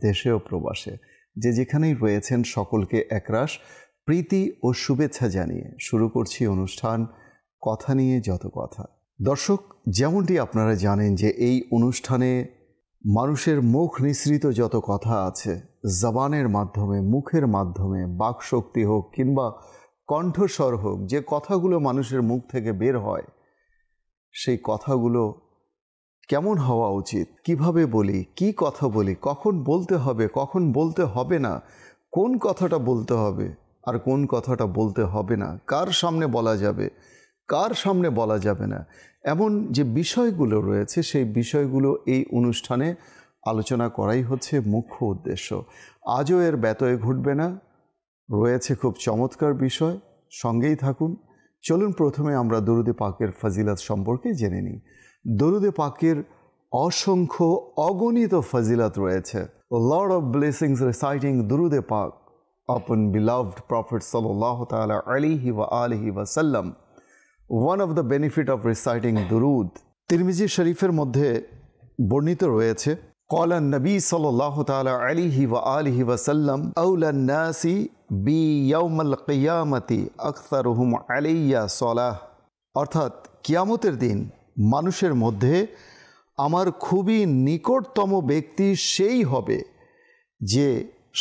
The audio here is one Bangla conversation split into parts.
দেশেও প্রবাসে। যে যেখানেই রয়েছেন সকলকে একরাশ। প্রীতি ও শুভেচ্ছা জানিয়ে শুরু করছি অনুষ্ঠান কথা নিয়ে যত কথা। দর্শক, যেমনটি আপনারা জানেন যে এই অনুষ্ঠানে মানুষের মুখ নিঃসৃত যত কথা আছে, জবানের মাধ্যমে, মুখের মাধ্যমে, বাকশক্তি হোক কিংবা কণ্ঠস্বর হোক, যে কথাগুলো মানুষের মুখ থেকে বের হয়, সেই কথাগুলো কেমন হওয়া উচিত? কীভাবে বলি? কি কথা বলি? কখন বলতে হবে? কখন বলতে হবে না? কোন কথাটা বলতে হবে আর কোন কথাটা বলতে হবে না? কার সামনে বলা যাবে? কার সামনে বলা যাবে না? এমন যে বিষয়গুলো রয়েছে, সেই বিষয়গুলো এই অনুষ্ঠানে আলোচনা করাই হচ্ছে মুখ্য উদ্দেশ্য। আজও এর ব্যতয় ঘটবে না। রয়েছে খুব চমৎকার বিষয়। সঙ্গেই থাকুন। চলুন প্রথমে আমরা দরুদে পাকের ফাজিলাত সম্পর্কে জেনে নিই দরুদে পাকের অসংখ্য অগণিত ফজিলাত রয়েছে লর্ড অফ ব্লেসিংস রিসাইটিং দুরুদে পাক upon beloved Prophet sallallahu ta'ala alihi wa alihi wa sallam. One of the benefit reciting durud. তিরমিজি শরীফের মধ্যে বর্ণিত রয়েছে قال النبي صلى الله تعالى عليه وآله وسلم أولى الناس بي يوم القيامة أكثرهم علي صلاة অর্থাৎ কিয়ামতের দিন মানুষের মধ্যে আমার খুবই নিকটতম ব্যক্তি সেই হবে যে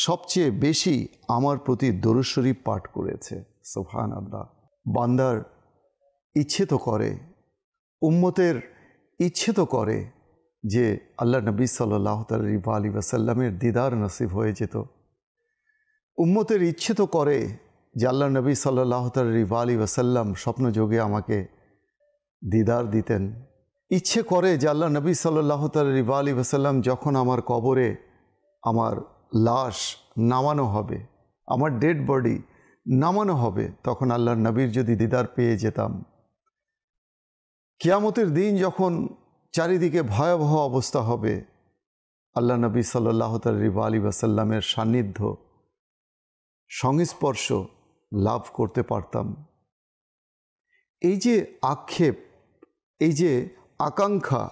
সবচেয়ে বেশি আমার প্রতি দরুশরী পাঠ করেছে সোফান আল্লাহ বান্দার ইচ্ছে তো করে উম্মতের ইচ্ছে তো করে যে আল্লাহ নবী সাল্লাহ তালিবা আলী ওয়াসাল্লামের দিদার নসিব হয়ে যেত। উম্মতের ইচ্ছে তো করে যে আল্লাহ নবী সাল্লাহ তালিবা আলী ওয়াসাল্লাম স্বপ্নযোগে আমাকে দিদার দিতেন। ইচ্ছে করে যে আল্লাহ নবী সাল্লাহ তালিবা আলী ওসাল্লাম যখন আমার কবরে আমার লাশ নামানো হবে, আমার ডেড বডি নামানো হবে, তখন আল্লাহর নবীর যদি দিদার পেয়ে যেতাম। কিয়ামতের দিন যখন চারিদিকে ভয়াবহ অবস্থা হবে। আল্লাহ নবী সাল্লাহ তালিবা আলী ওয়াসাল্লামের সান্নিধ্য, সংস্পর্শ লাভ করতে পারতাম। এই যে আক্ষেপ, এই যে আকাঙ্ক্ষা,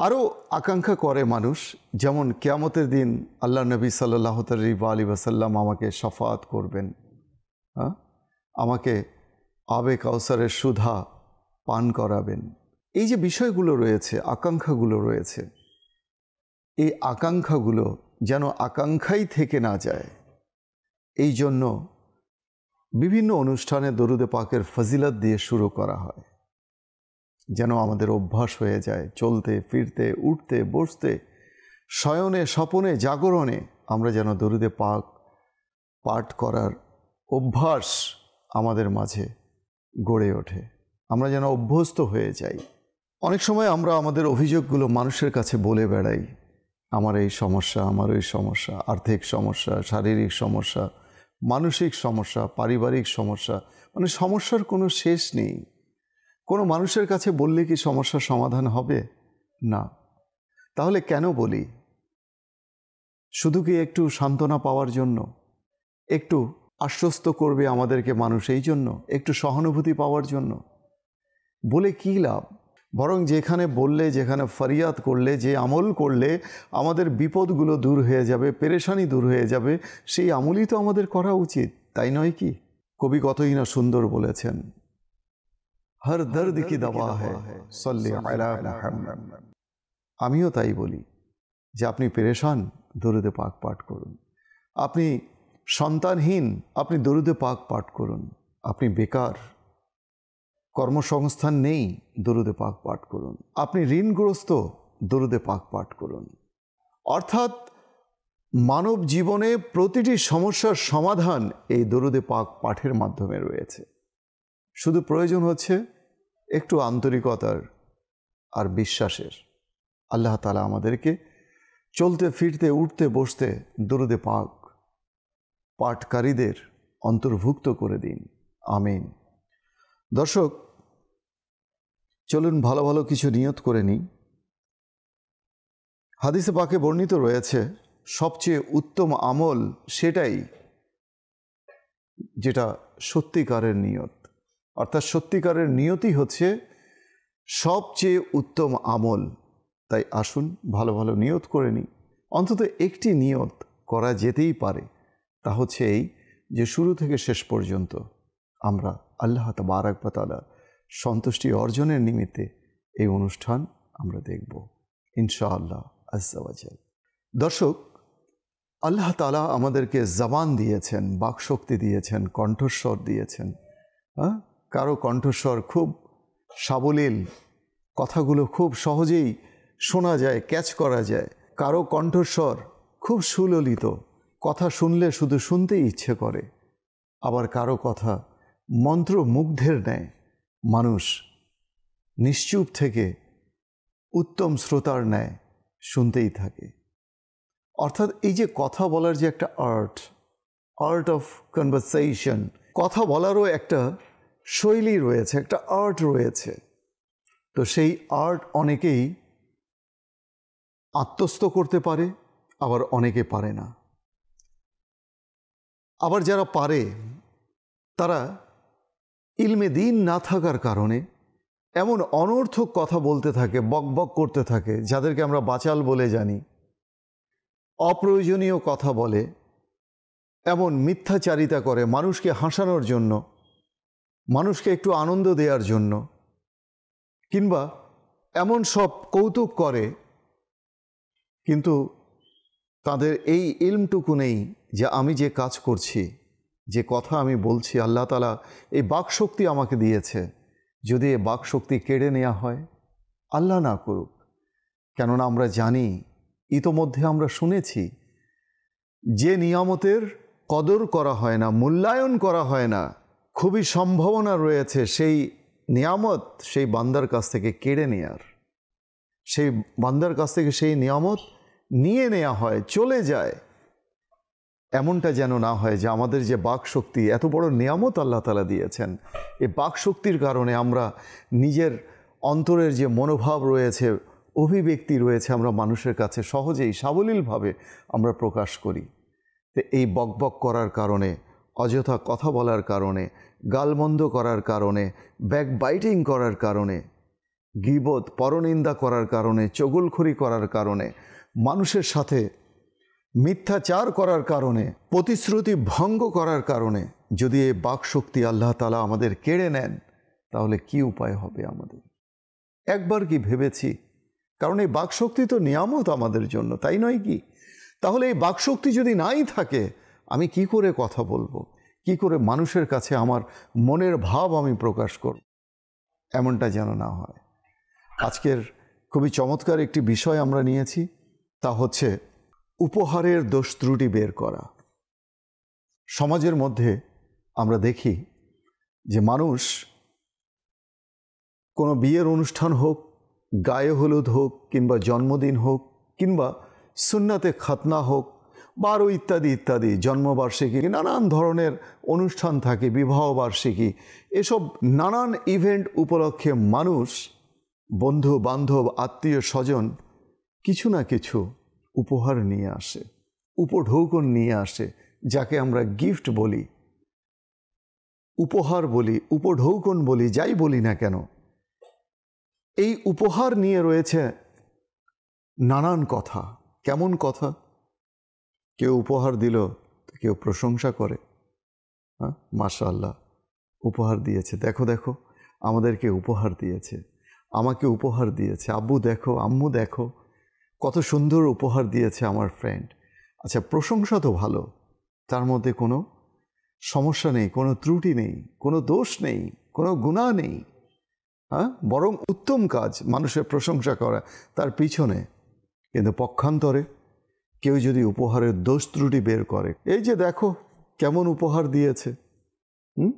আরও আকাঙ্ক্ষা করে মানুষ, যেমন কেয়ামতের দিন আল্লাহ নবী সাল্লাহ তালিবা আলী ওয়াসাল্লাম আমাকে সফাত করবেন আমাকে আবে কাউসারের সুধা পান করাবেন। এই যে বিষয়গুলো রয়েছে, আকাঙ্ক্ষাগুলো রয়েছে, এই আকাঙ্ক্ষাগুলো যেন আকাঙ্ক্ষাই থেকে না যায়, এই জন্য বিভিন্ন অনুষ্ঠানে দরুদে পাকের ফজিলত দিয়ে শুরু করা হয়। যেন আমাদের অভ্যাস হয়ে যায়, চলতে, ফিরতে, উঠতে, বসতে, শয়নে, স্বপনে, জাগরণে আমরা যেন দরুদে পাক পাঠ করার অভ্যাস আমাদের মাঝে গড়ে ওঠে। আমরা যেন অভ্যস্ত হয়ে যাই। অনেক সময় আমরা আমাদের অভিযোগগুলো মানুষের কাছে বলে বেড়াই। আমার এই সমস্যা, আমার ওই সমস্যা, আর্থিক সমস্যা, শারীরিক সমস্যা, মানসিক সমস্যা, পারিবারিক সমস্যা মানে সমস্যার কোনো শেষ নেই। কোনো মানুষের কাছে বললে কি সমস্যার সমাধান হবে? না। তাহলে কেন বলি? শুধু কি একটু সান্ত্বনা পাওয়ার জন্য? একটু আশ্বস্ত করবে আমাদেরকে মানুষ এই জন্য? একটু সহানুভূতি পাওয়ার জন্য? বলে কী লাভ? বরং যেখানে বললে যেখানে ফরিয়াদ করলে যে আমল করলে আমাদের বিপদগুলো দূর হয়ে যাবে পেরেশানি দূর হয়ে যাবে সেই আমলই তো আমাদের করা উচিত তাই নয় কি? কবি কতই না সুন্দর বলেছেন হর দর্দ কি দবা আমিও তাই বলি যে আপনি পেরেশান দরুদে পাক পাঠ করুন। আপনি সন্তানহীন আপনি দরুদে পাক পাঠ করুন। আপনি বেকার কর্মসংস্থান নেই, দরুদে পাক পাঠ করুন। আপনি ঋণগ্রস্ত, দরুদে পাক পাঠ করুন। অর্থাৎ মানব জীবনে প্রতিটি সমস্যার সমাধান এই দরুদে পাক পাঠের মাধ্যমে রয়েছে। শুধু প্রয়োজন হচ্ছে একটু আন্তরিকতার আর বিশ্বাসের। আল্লাহ তালা আমাদেরকে চলতে, ফিরতে, উঠতে, বসতে দরুদে পাক পাঠকারীদের অন্তর্ভুক্ত করে দিন। আমিন। দর্শক চলুন ভালো ভালো কিছু নিয়ত করে নিই। হাদিসে পাকে বর্ণিত রয়েছে, সবচেয়ে উত্তম আমল সেটাই যেটা সত্যিকারের নিয়ত। অর্থাৎ সত্যিকারের নিয়তি হচ্ছে সবচেয়ে উত্তম আমল। তাই আসুন ভালো ভালো নিয়ত করে নিই। অন্তত একটি নিয়ত করা যেতেই পারে, তা হচ্ছে এই যে শুরু থেকে শেষ পর্যন্ত আমরা আল্লাহ তাবারাকবাতালা সন্তুষ্টি অর্জনের নিমিত্তে এই অনুষ্ঠান আমরা দেখব, ইনশাআল্লাহ আজাল দর্শক, আল্লাহ তালা আমাদেরকে জবান দিয়েছেন, বাকশক্তি দিয়েছেন, কণ্ঠস্বর দিয়েছেন। হ্যাঁ কারও কণ্ঠস্বর খুব সাবলীল, কথাগুলো খুব সহজেই শোনা যায়, ক্যাচ করা যায়। কারও কণ্ঠস্বর খুব সুললিত, কথা শুনলে শুধু শুনতেই ইচ্ছে করে, আবার কারও কথা মন্ত্রমুগ্ধের ন্যায় মানুষ নিশ্চুপ থেকে উত্তম শ্রোতার ন্যায় শুনতেই থাকে। অর্থাৎ এই যে কথা বলার যে একটা আর্ট আর্ট অফ কনভারসেশন কথা বলারও একটা শৈলী রয়েছে, একটা আর্ট রয়েছে। তো সেই আর্ট অনেকেই আত্মস্থ করতে পারে, আবার অনেকে পারে না। আবার যারা পারে, তারা ইলমে দিন না থাকার কারণে এমন অনর্থক কথা বলতে থাকে বক বক করতে থাকে, যাদেরকে আমরা বাচাল বলে জানি। অপ্রয়োজনীয় কথা বলে, এমন মিথ্যাচারিতা করে মানুষকে হাসানোর জন্য, মানুষকে একটু আনন্দ দেওয়ার জন্য, কিংবা এমন সব কৌতুক করে, কিন্তু তাদের এই ইলমটুকু নেই যে আমি যে কাজ করছি। যে কথা আমি বলছি, আল্লাহ তালা এই বাকশক্তি আমাকে দিয়েছে। যদি এ বাকশক্তি কেড়ে নেওয়া হয়, আল্লাহ না করুক। কেননা আমরা জানি, ইতোমধ্যে আমরা শুনেছি, যে নিয়ামতের কদর করা হয় না, মূল্যায়ন করা হয় না, খুবই সম্ভাবনা রয়েছে সেই নিয়ামত সেই বান্দার কাছ থেকে কেড়ে নেয়ার। সেই বান্দার কাছ থেকে সেই নিয়ামত নিয়ে নেওয়া হয়, চলে যায়। এমনটা যেন না হয় যে আমাদের যে বাক শক্তি এত বড় নিয়ামত আল্লাহ তালা দিয়েছেন। এই বাক শক্তির কারণে আমরা নিজের অন্তরের যে মনোভাব রয়েছে, অভিব্যক্তি রয়েছে, আমরা মানুষের কাছে সহজেই, সাবলীলভাবে আমরা প্রকাশ করি। তো এই বকবক করার কারণে, অযথা কথা বলার কারণে, গালমন্দ করার কারণে ব্যাক বাইটিং করার কারণে, গিবত, পরনিন্দা করার কারণে, চগুলখড়ি করার কারণে, মানুষের সাথে মিথ্যাচার করার কারণে, প্রতিশ্রুতি ভঙ্গ করার কারণে যদি এই বাকশক্তি আল্লাহ তালা আমাদের কেড়ে নেন, তাহলে কি উপায় হবে আমাদের? একবার কি ভেবেছি? কারণ এই বাকশক্তি তো নিয়ামত আমাদের জন্য, তাই নয় কি? তাহলে এই বাকশক্তি যদি নাই থাকে, আমি কি করে কথা বলব? কি করে মানুষের কাছে আমার মনের ভাব আমি প্রকাশ করব? এমনটা যেন না হয়। আজকের খুবই চমৎকার একটি বিষয় আমরা নিয়েছি, তা হচ্ছে উপহারের দোষ ত্রুটি বের করা। সমাজের মধ্যে আমরা দেখি যে মানুষ কোনো বিয়ের অনুষ্ঠান হোক, গায়ে হলুদ হোক, কিংবা জন্মদিন হোক, কিংবা সুন্নাতে খাতনা হোক বা আরও ইত্যাদি ইত্যাদি, জন্মবার্ষিকী, নানান ধরনের অনুষ্ঠান থাকে বিবাহ বার্ষিকী এসব নানান ইভেন্ট উপলক্ষে মানুষ বন্ধু বান্ধব আত্মীয় স্বজন কিছু না কিছু উপহার নিয়ে আসে, উপঢৌকন নিয়ে আসে, যাকে আমরা গিফট বলি। উপহার বলি, উপঢৌকন বলি, যাই বলি না কেন। এই উপহার নিয়ে রয়েছে নানান কথা। কেমন কথা? কেউ উপহার দিল কেউ প্রশংসা করে। হ্যাঁ মাশাল্লাহ উপহার দিয়েছে। দেখো দেখো, আমাদেরকে উপহার দিয়েছে। আমাকে উপহার দিয়েছে। আব্বু দেখো, আম্মু দেখো। কত সুন্দর উপহার দিয়েছে আমার ফ্রেন্ড আচ্ছা প্রশংসা তো ভালো। তার মধ্যে কোনো সমস্যা নেই, কোনো ত্রুটি নেই, কোনো দোষ নেই, কোনো গুণা নেই। হ্যাঁ? বরং উত্তম কাজ, মানুষের প্রশংসা করা, তার পিছনে। কিন্তু পক্ষান্তরে কেউ যদি উপহারের দোষ ত্রুটি বের করে, এই যে দেখো কেমন উপহার দিয়েছে। হুম?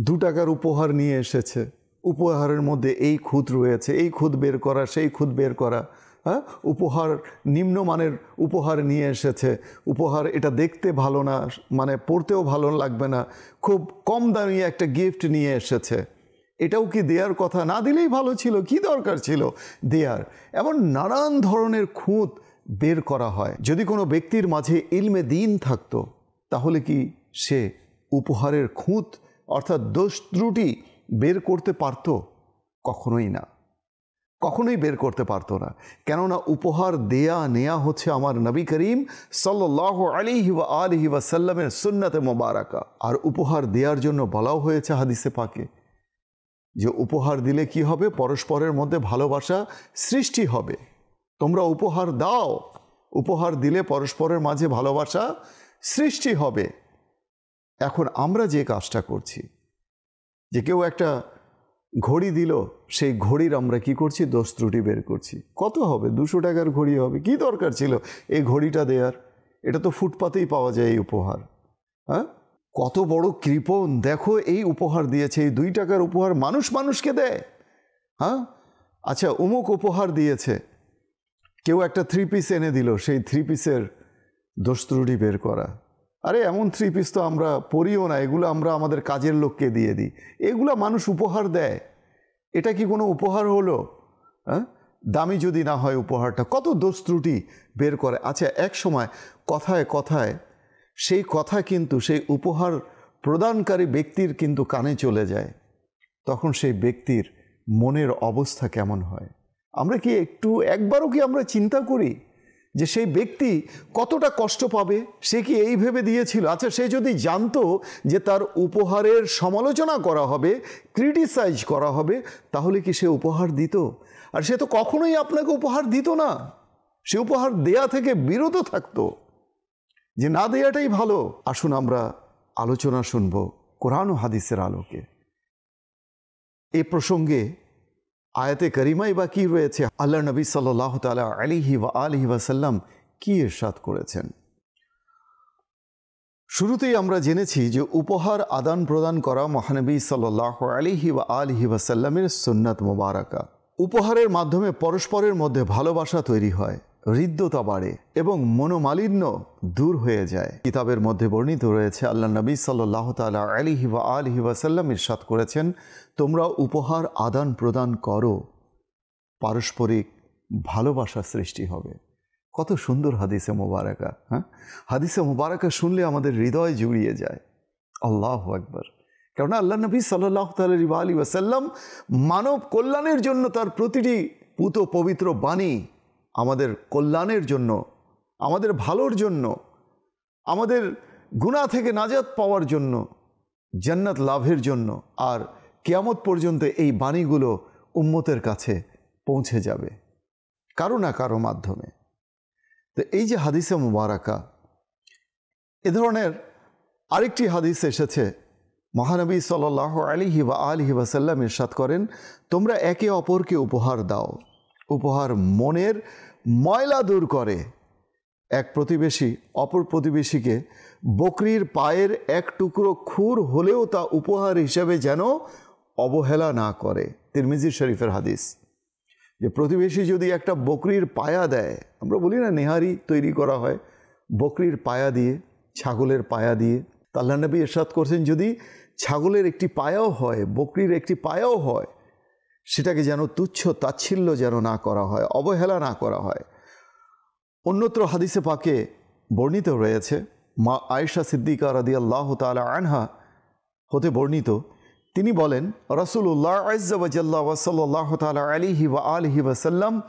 দু টাকার উপহার নিয়ে এসেছে। উপহারের মধ্যে এই খুঁত রয়েছে, এই খুঁত বের করা, সেই খুঁত বের করা। হ্যাঁ? উপহার নিম্নমানের উপহার নিয়ে এসেছে। উপহার এটা দেখতে ভালো না মানে পড়তেও ভালো লাগবে না। খুব কম দামি একটা গিফট নিয়ে এসেছে। এটাও কি দেয়ার কথা? না দিলেই ভালো ছিল, কি দরকার ছিল? দেয়ার। এমন নানান ধরনের খুঁত বের করা হয়। যদি কোনো ব্যক্তির মাঝে ইলমে দিন থাকতো, তাহলে কি সে উপহারের খুঁত, অর্থাৎ দোষ ত্রুটি বের করতে পারত? কখনোই না। কখনোই বের করতে পারতো না। কেননা উপহার দেয়া নেয়া হচ্ছে আমার নবী করিম সাল্লাহ আলিহি ওয়া আলিহি ওয়াসাল্লামের সুন্নাতে মোবারকা। আর উপহার দেওয়ার জন্য বলাও হয়েছে হাদিসে পাকে যে উপহার দিলে কি হবে? পরস্পরের মধ্যে ভালোবাসা সৃষ্টি হবে। তোমরা উপহার দাও। উপহার দিলে পরস্পরের মাঝে ভালোবাসা সৃষ্টি হবে। এখন আমরা যে কাজটা করছি, যে কেউ একটা ঘড়ি দিল, সেই ঘড়ির আমরা কি করছি? দোষ ত্রুটি বের করছি। কত হবে? দুশো টাকার ঘড়ি হবে। কি দরকার ছিল? এই ঘড়িটা দেওয়ার এটা তো ফুটপাতেই পাওয়া যায় এই উপহার। হ্যাঁ? কত বড় কৃপণ। দেখো, এই উপহার দিয়েছে। এই দুই টাকার উপহার মানুষ মানুষকে দেয়। হ্যাঁ? আচ্ছা অমুক উপহার দিয়েছে। কেউ একটা থ্রি পিস এনে দিল। সেই থ্রি পিসের দোষ ত্রুটি বের করা। আরে এমন থ্রি পিস তো আমরা পরিও না, এগুলো আমরা আমাদের কাজের লোককে দিয়ে দিই। এগুলো মানুষ উপহার দেয়। এটা কি কোনো উপহার হলো? হ্যাঁ? দামি যদি না হয় উপহারটা, কত দোষ ত্রুটি বের করে। আচ্ছা এক সময় কথায় কথায়, সেই কথা কিন্তু, সেই উপহার প্রদানকারী ব্যক্তির কিন্তু কানে চলে যায়। তখন সেই ব্যক্তির মনের অবস্থা কেমন হয়? আমরা কি একটু, একবারও কি আমরা চিন্তা করি? যে সেই ব্যক্তি কতটা কষ্ট পাবে, সে কি এই ভেবে দিয়েছিল? আচ্ছা সে যদি জানতো যে তার উপহারের সমালোচনা করা হবে, ক্রিটিসাইজ করা হবে, তাহলে কি সে উপহার দিত? আর সে তো কখনোই আপনাকে উপহার দিত না। সে উপহার দেয়া থেকে বিরত থাকতো। যে না দেয়াটাই ভালো, আসুন আমরা আলোচনা শুনব কোরআন হাদিসের আলোকে। এ প্রসঙ্গে আয়াতে করিমাই বা কী রয়েছে? আল্লাহ নবী সাল্লাহ তালা আলিহি বা আলিহি ওয়াসাল্লাম কী এরশাদ করেছেন? শুরুতেই আমরা জেনেছি যে উপহার আদান প্রদান করা মহানবী সাল্লাহ আলিহি বা আলিহি ওয়াসাল্লামের সুন্নাত মোবারকা। উপহারের মাধ্যমে পরস্পরের মধ্যে ভালোবাসা তৈরি হয়। হৃদ্যতা বাড়ে এবং মনোমালিন্য দূর হয়ে যায়। কিতাবের মধ্যে বর্ণিত রয়েছে আল্লাহ নবী সাল্লাহ তালা আলিহি বা আলিহি ওয়াসাল্লাম ইরশাদ করেছেন, তোমরা উপহার আদান প্রদান করো, পারস্পরিক ভালোবাসা সৃষ্টি হবে। কত সুন্দর হাদিসে মোবারকা হ্যাঁ? হাদিসে মোবারকা শুনলে আমাদের হৃদয় জুড়িয়ে যায়। আল্লাহ একবার কেননা আল্লাহ নবী সাল্লাহ তালি আলী ওয়াসাল্লাম মানব কল্যাণের জন্য তার প্রতিটি পুত পবিত্র বাণী আমাদের কল্যাণের জন্য, আমাদের ভালোর জন্য, আমাদের গুণা থেকে নাজাত পাওয়ার জন্য, জান্নাত লাভের জন্য আর কেয়ামত পর্যন্ত এই বাণীগুলো উম্মতের কাছে পৌঁছে যাবে, কারও না কারও মাধ্যমে। তো এই যে হাদিসে মুবারাকা, এ ধরনের আরেকটি হাদিস এসেছে, মহানবী সাল আলিহি বা আলিহি ওয়াসাল্লাম ইরশাদ করেন, তোমরা একে অপরকে উপহার দাও। উপহার মনের ময়লা দূর করে। এক প্রতিবেশী, অপর প্রতিবেশীকে বকরির পায়ের এক টুকরো খুর হলেও তা উপহার হিসেবে যেন অবহেলা না করে। তিরমিজির শরীফের হাদিস। যে প্রতিবেশী যদি একটা বকরির পায়া দেয়, আমরা বলি না নেহারি তৈরি করা হয়, বকরির পায়া দিয়ে, ছাগলের পায়া দিয়ে তাল্লা নবী এরশাদ করছেন যদি ছাগলের একটি পায়াও হয়, বকরির একটি পায়াও হয় সেটাকে যেন তুচ্ছ তাচ্ছিল্য যেন না করা হয়, অবহেলা না করা হয়। অন্যত্র হাদিসে পাকে বর্ণিত রয়েছে, মা আয়েশা সিদ্দিকা রাদি আল্লাহ তালা আনহা হতে বর্ণিত, তিনি বলেন রসুল্লাহ আজ্জাবাজাল্লাহ ওয়াসাল্লাহ তালা আলিহি ওয়া আলহি ওয়াসাল্লাম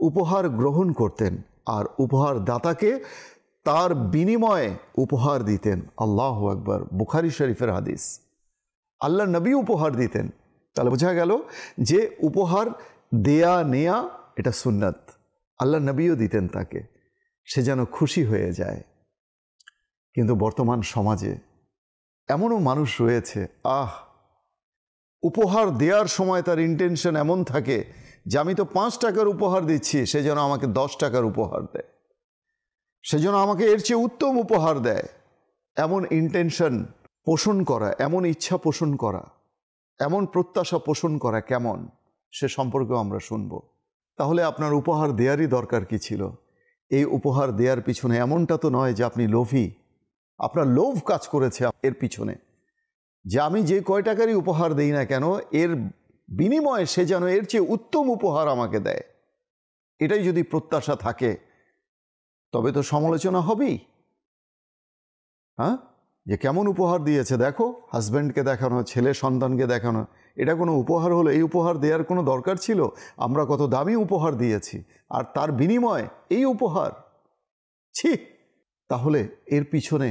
উপহার গ্রহণ করতেন আর উপহার দাতাকে তার বিনিময়ে উপহার দিতেন। আল্লাহ আকবর, বুখারি শরীফের হাদিস। আল্লাহ নবী উপহার দিতেন। তাহলে বোঝা গেল যে উপহার দেয়া নেয়া এটা সুন্নত। আল্লাহ নবীও দিতেন তাকে। সে যেন খুশি হয়ে যায়। কিন্তু বর্তমান সমাজে এমনও মানুষ রয়েছে, আহ! উপহার দেওয়ার সময় তার ইন্টেনশন এমন থাকে যে আমি তো পাঁচ টাকার উপহার দিচ্ছি, সে যেন আমাকে দশ টাকার উপহার দেয়। সে যেন আমাকে এর চেয়ে উত্তম উপহার দেয়। এমন ইন্টেনশন পোষণ করা, এমন ইচ্ছা পোষণ করা। এমন প্রত্যাশা পোষণ করা কেমন, সে সম্পর্কেও আমরা শুনব। তাহলে আপনার উপহার দেয়ারই দরকার কি ছিল? এই উপহার দেওয়ার পিছনে এমনটা তো নয় যে আপনি লোভী। আপনার লোভ কাজ করেছে এর পিছনে। যে আমি যে কয় টাকারই উপহার দেই না কেন, এর বিনিময়ে সে যেন এর চেয়ে উত্তম উপহার আমাকে দেয়। এটাই যদি প্রত্যাশা থাকে, তবে তো সমালোচনা হবেই। হ্যাঁ? যে কেমন উপহার দিয়েছে, দেখো হাজব্যান্ডকে দেখানো, ছেলে সন্তানকে দেখানো, এটা কোনো উপহার হলো? এই উপহার দেওয়ার কোনো দরকার ছিল? আমরা কত দামি উপহার দিয়েছি, আর তার বিনিময় এই উপহার? ছি! তাহলে এর পিছনে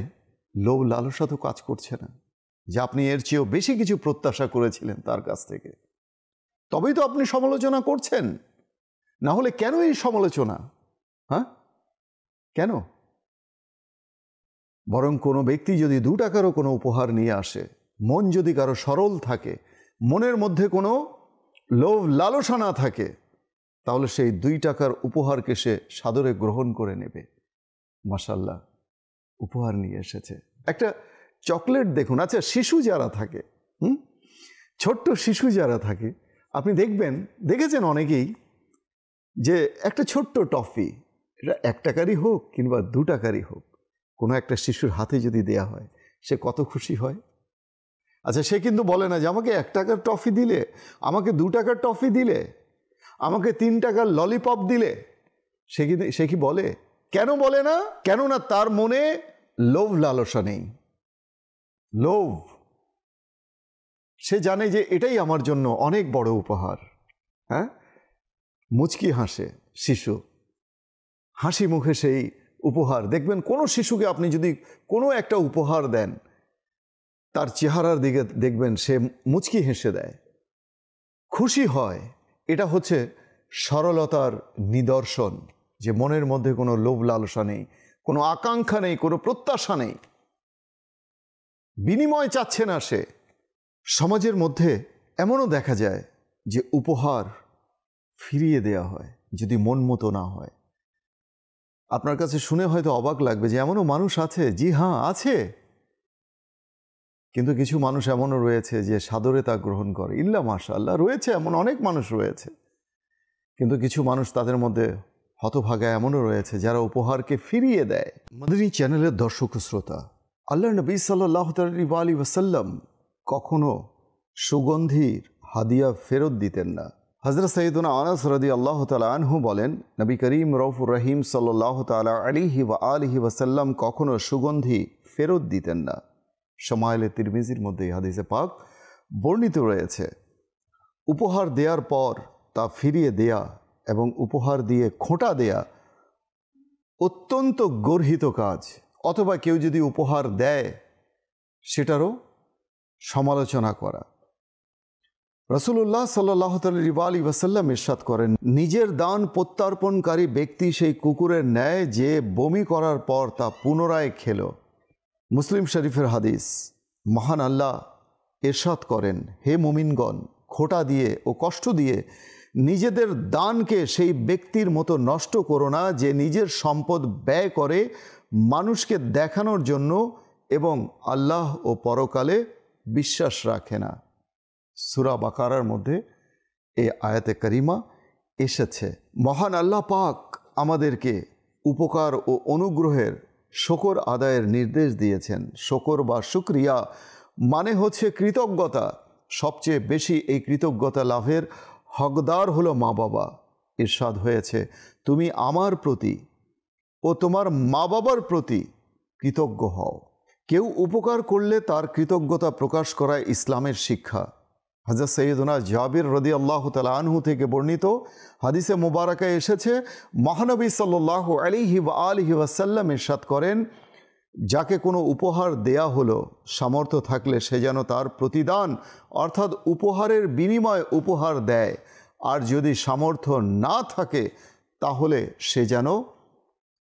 লোভ লালসা তো কাজ করছে না, যে আপনি এর চেয়েও বেশি কিছু প্রত্যাশা করেছিলেন তার কাছ থেকে। তবেই তো আপনি সমালোচনা করছেন। না হলে কেন এই সমালোচনা? হ্যাঁ? কেন? বরং কোনো ব্যক্তি যদি দু টাকারও কোনো উপহার নিয়ে আসে, মন যদি কারও সরল থাকে, মনের মধ্যে কোনো লোভ লালসা না থাকে, তাহলে সেই দুই টাকার উপহারকে সে সাদরে গ্রহণ করে নেবে। মাসাল্লাহ উপহার নিয়ে এসেছে। একটা চকলেট দেখুন আচ্ছা শিশু যারা থাকে, হুম? ছোট্ট শিশু যারা থাকে, আপনি দেখবেন, দেখেছেন অনেকেই যে একটা ছোট্ট টফি, এটা এক টাকারই হোক কিংবা দু টাকারই হোক কোনো একটা শিশুর হাতে যদি দেয়া হয়, সে কত খুশি হয়? আচ্ছা সে কিন্তু বলে না যে, আমাকে এক টাকার টফি দিলে, আমাকে দু টাকার টফি দিলে, আমাকে তিন টাকার ললিপপ দিলে। সে কি সে কি বলে? কেন বলে না? কেননা তার মনে লোভ লালসা নেই। লোভ। সে জানে যে এটাই আমার জন্য অনেক বড় উপহার। হ্যাঁ? মুচকি হাসে শিশু। হাসি মুখে সেই উপহার। দেখবেন কোনো শিশুকে আপনি যদি কোনো একটা উপহার দেন, তার চেহারার দিকে দেখবেন সে মুচকি হেসে দেয়। খুশি হয়। এটা হচ্ছে সরলতার নিদর্শন, যে মনের মধ্যে কোনো লোভ লালসা নেই, কোনো আকাঙ্ক্ষা নেই, কোনো প্রত্যাশা নেই। বিনিময় চাচ্ছে না সে। সমাজের মধ্যে এমনও দেখা যায় যে উপহার ফিরিয়ে দেয়া হয়, যদি মন মতো না হয়। আপনার কাছে শুনে হয়তো অবাক লাগবে যে এমনও মানুষ আছে, জি হ্যাঁ আছে। কিন্তু কিছু মানুষ এমনও রয়েছে যে সাদরে তা গ্রহণ করে। ইল্লা মাশা আল্লাহ রয়েছে এমন অনেক মানুষ রয়েছে। কিন্তু কিছু মানুষ তাদের মধ্যে হতভাগা এমনও রয়েছে যারা উপহারকে ফিরিয়ে দেয়। মাদানী চ্যানেলের দর্শক শ্রোতা আল্লাহ নবী সাল্লাহ আলী ওয়াসাল্লাম কখনো সুগন্ধির হাদিয়া ফেরত দিতেন না। হজরত সঈদুনা আনাস রদি আল্লাহ তালা আনহু বলেন, নবী করিম রৌফুর রহিম সাল্লাহ তালা আলিহি ওয়া আলিহি ওয়াসাল্লাম কখনো সুগন্ধি ফেরত দিতেন না। সমায়লে তিরমিজির মধ্যে হাদিসে পাক বর্ণিত রয়েছে, উপহার দেওয়ার পর তা ফিরিয়ে দেয়া এবং উপহার দিয়ে খোঁটা দেয়া অত্যন্ত গর্হিত কাজ। অথবা কেউ যদি উপহার দেয়, সেটারও সমালোচনা করা। রসুল্লাহ সাল্লাহ আলী ওয়াসাল্লাম ইরশাদ করেন, নিজের দান প্রত্যার্পণকারী ব্যক্তি সেই কুকুরের ন্যায় যে বমি করার পর তা পুনরায় খেল। মুসলিম শরীফের হাদিস, মহান আল্লাহ এরশাদ করেন, হে মুমিনগণ, খোটা দিয়ে ও কষ্ট দিয়ে নিজেদের দানকে সেই ব্যক্তির মতো নষ্ট করো না যে নিজের সম্পদ ব্যয় করে মানুষকে দেখানোর জন্য এবং আল্লাহ ও পরকালে বিশ্বাস রাখে না। সুরা বাকারার মধ্যে এ আয়াতে করিমা এসেছে। মহান আল্লাহ পাক আমাদেরকে উপকার ও অনুগ্রহের শকর আদায়ের নির্দেশ দিয়েছেন। শকর বা শুক্রিয়া মানে হচ্ছে কৃতজ্ঞতা। সবচেয়ে বেশি এই কৃতজ্ঞতা লাভের হকদার হলো মা বাবা ইরশাদ হয়েছে, তুমি আমার প্রতি ও তোমার মা বাবার প্রতি কৃতজ্ঞ হও। কেউ উপকার করলে তার কৃতজ্ঞতা প্রকাশ করা ইসলামের শিক্ষা। হাজর সৈয়দনা জাবির রদি আল্লাহ আনহু থেকে বর্ণিত হাদিসে মুবারকায় এসেছে, মহানবী সাল্লাহ আলিহি বা আলহি ওয়াসাল্লাম ইরশাদ করেন, যাকে কোনো উপহার দেয়া হলো, সামর্থ্য থাকলে সে যেন তার প্রতিদান, অর্থাৎ উপহারের বিনিময় উপহার দেয়। আর যদি সামর্থ্য না থাকে, তাহলে সে যেন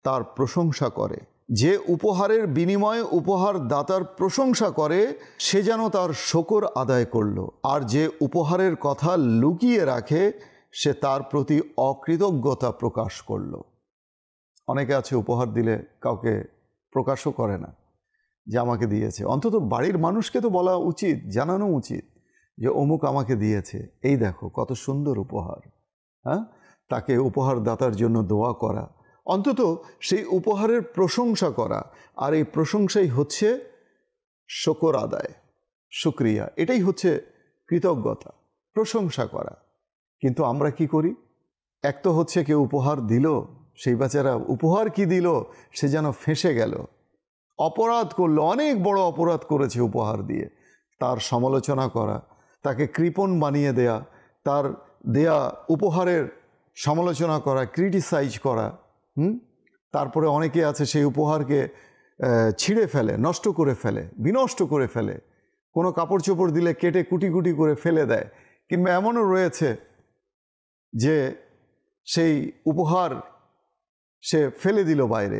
তার প্রশংসা করে। যে উপহারের বিনিময়ে উপহার দাতার প্রশংসা করে, সে যেন তার শকর আদায় করল। আর যে উপহারের কথা লুকিয়ে রাখে, সে তার প্রতি অকৃতজ্ঞতা প্রকাশ করল। অনেকে আছে উপহার দিলে কাউকে প্রকাশও করে না, যে আমাকে দিয়েছে। অন্তত বাড়ির মানুষকে তো বলা উচিত, জানানো উচিত, যে অমুক আমাকে দিয়েছে। এই দেখো, কত সুন্দর উপহার হ্যাঁ? তাকে উপহার দাতার জন্য দোয়া করা। অন্তত সেই উপহারের প্রশংসা করা। আর এই প্রশংসাই হচ্ছে শকর আদায়, শুক্রিয়া। এটাই হচ্ছে কৃতজ্ঞতা, প্রশংসা করা। কিন্তু আমরা কি করি? এক তো হচ্ছে কেউ উপহার দিল, সেই বাচ্চারা উপহার কি দিল? সে যেন ফেঁসে গেল। অপরাধ করল, অনেক বড় অপরাধ করেছে উপহার দিয়ে। তার সমালোচনা করা, তাকে কৃপণ বানিয়ে দেয়া, তার দেয়া উপহারের সমালোচনা করা, ক্রিটিসাইজ করা। হুম? তারপরে অনেকে আছে সেই উপহারকে ছিঁড়ে ফেলে, নষ্ট করে ফেলে, বিনষ্ট করে ফেলে। কোনো কাপড় চোপড় দিলে কেটে কুটি কুটি করে ফেলে দেয়। কিংবা এমনও রয়েছে যে সেই উপহার সে ফেলে দিল বাইরে।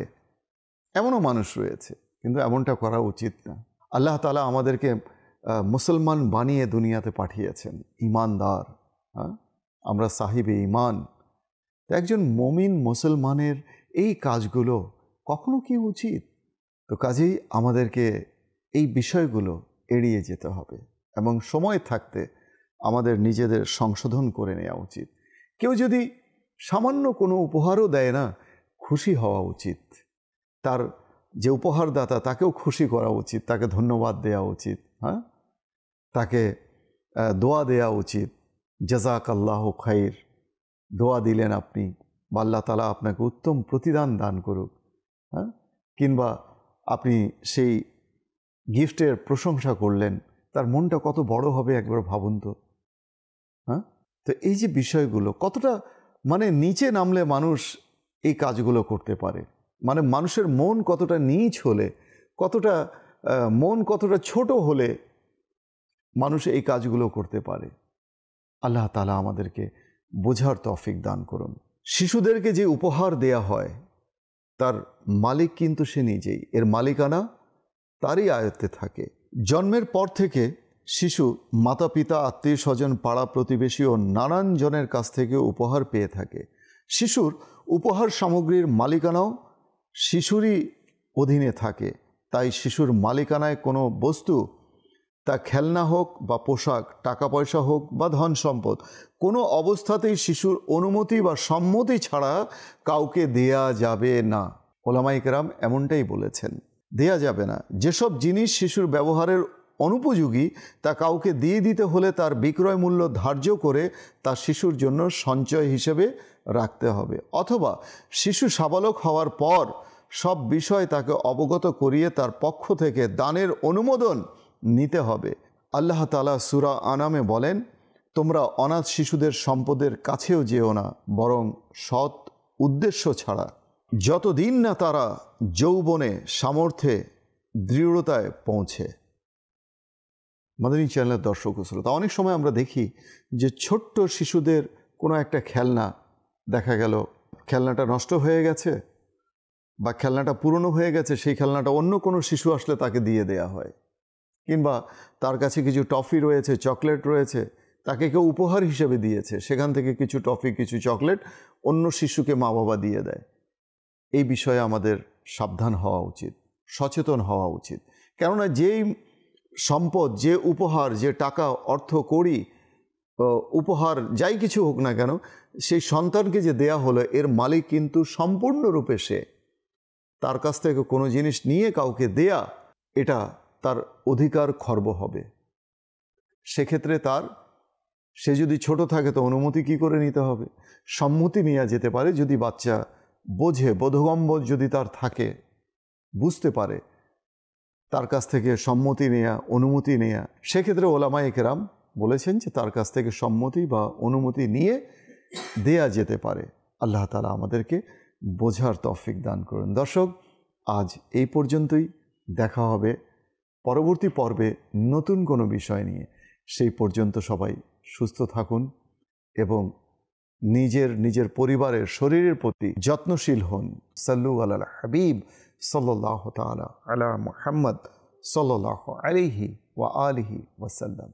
এমনও মানুষ রয়েছে, কিন্তু এমনটা করা উচিত না। আল্লাহ তালা আমাদেরকে মুসলমান বানিয়ে দুনিয়াতে পাঠিয়েছেন, ইমানদার। হ্যাঁ আমরা সাহিবে ইমান। একজন মমিন মুসলমানের এই কাজগুলো কখনো কি উচিত? তো কাজেই আমাদেরকে এই বিষয়গুলো এড়িয়ে যেতে হবে এবং সময় থাকতে আমাদের নিজেদের সংশোধন করে নেওয়া উচিত। কেউ যদি সামান্য কোনো উপহারও দেয় না, খুশি হওয়া উচিত। তার যে উপহারদাতা, তাকেও খুশি করা উচিত, তাকে ধন্যবাদ দেওয়া উচিত হ্যাঁ? তাকে দোয়া দেওয়া উচিত। জাজাক আল্লাহ খাইর। দোয়া দিলেন আপনি বা আল্লাহ তালা আপনাকে উত্তম প্রতিদান দান করুক হ্যাঁ? কিংবা আপনি সেই গিফটের প্রশংসা করলেন, তার মনটা কত বড় হবে একবার ভাবুন তো হ্যাঁ? তো এই যে বিষয়গুলো, কতটা মানে নিচে নামলে মানুষ এই কাজগুলো করতে পারে? মানে মানুষের মন কতটা নিচ হলে, কতটা মন কতটা ছোট হলে মানুষ এই কাজগুলো করতে পারে? আল্লাহ তালা আমাদেরকে বোঝার তফিক দান করুন। শিশুদেরকে যে উপহার দেয়া হয়, তার মালিক কিন্তু সে নিজেই। এর মালিকানা তারই আয়ত্তে থাকে। জন্মের পর থেকে শিশু মাতা পিতা আত্মীয় স্বজন পাড়া প্রতিবেশী ও নানান জনের কাছ থেকে উপহার পেয়ে থাকে। শিশুর উপহার সামগ্রীর মালিকানাও শিশুরই অধীনে থাকে। তাই শিশুর মালিকানায় কোনো বস্তু তা খেলনা হোক বা পোশাক টাকা পয়সা হোক বা ধন সম্পদ কোনো অবস্থাতেই শিশুর অনুমতি বা সম্মতি ছাড়া কাউকে দেয়া যাবে না। ওলামাইকেরাম এমনটাই বলেছেন। দেয়া যাবে না। যেসব জিনিস শিশুর ব্যবহারের অনুপযোগী, তা কাউকে দিয়ে দিতে হলে তার বিক্রয় মূল্য ধার্য করে তা শিশুর জন্য সঞ্চয় হিসেবে রাখতে হবে। অথবা শিশু সাবালক হওয়ার পর সব বিষয় তাকে অবগত করিয়ে তার পক্ষ থেকে দানের অনুমোদন নিতে হবে। আল্লাহ তালা সুরা আনামে বলেন, তোমরা অনাথ শিশুদের সম্পদের কাছেও যেও না, বরং সৎ উদ্দেশ্য ছাড়া। যতদিন না তারা যৌবনে সামর্থ্যে দৃঢ়তায় পৌঁছে। মাদানী চ্যানেলের দর্শক শ্রোতা, অনেক সময় আমরা দেখি যে ছোট্ট শিশুদের কোনো একটা খেলনা, দেখা গেল খেলনাটা নষ্ট হয়ে গেছে বা খেলনাটা পুরনো হয়ে গেছে, সেই খেলনাটা অন্য কোনো শিশু আসলে তাকে দিয়ে দেয়া হয়। কিংবা তার কাছে কিছু টফি রয়েছে, চকলেট রয়েছে, তাকে কেউ উপহার হিসেবে দিয়েছে, সেখান থেকে কিছু টফি, কিছু চকলেট অন্য শিশুকে মা বাবা দিয়ে দেয়। এই বিষয়ে আমাদের সাবধান হওয়া উচিত, সচেতন হওয়া উচিত। কেননা যেই সম্পদ, যে উপহার, যে টাকা, অর্থ করি উপহার যাই কিছু হোক না কেন, সেই সন্তানকে যে দেয়া হলো, এর মালিক কিন্তু সম্পূর্ণরূপে সে। তার কাছ থেকে কোনো জিনিস নিয়ে কাউকে দেয়া, এটা তার অধিকার খর্ব হবে। সেক্ষেত্রে তার, সে যদি ছোট থাকে তো অনুমতি কি করে নিতে হবে? সম্মতি নেওয়া যেতে পারে যদি বাচ্চা বোঝে বোধগম্ব যদি তার থাকে, বুঝতে পারে। তার কাছ থেকে সম্মতি নেয়া, অনুমতি নেয়া। সেক্ষেত্রে ওলামা একেরাম বলেছেন যে তার কাছ থেকে সম্মতি বা অনুমতি নিয়ে দেয়া যেতে পারে। আল্লাহ তালা আমাদেরকে বোঝার তফিক দান করুন। দর্শক, আজ এই পর্যন্তই। দেখা হবে পরবর্তী পর্বে নতুন কোনো বিষয় নিয়ে সেই পর্যন্ত সবাই সুস্থ থাকুন এবং নিজের নিজের পরিবারের, শরীরের প্রতি যত্নশীল হন। সাল্লু আল হাবিব সাল্লাহ তালা আলা মোহাম্মদ সাল্লাহ আলিহি ওয়া আলিহি ওয়াসাল্লাম।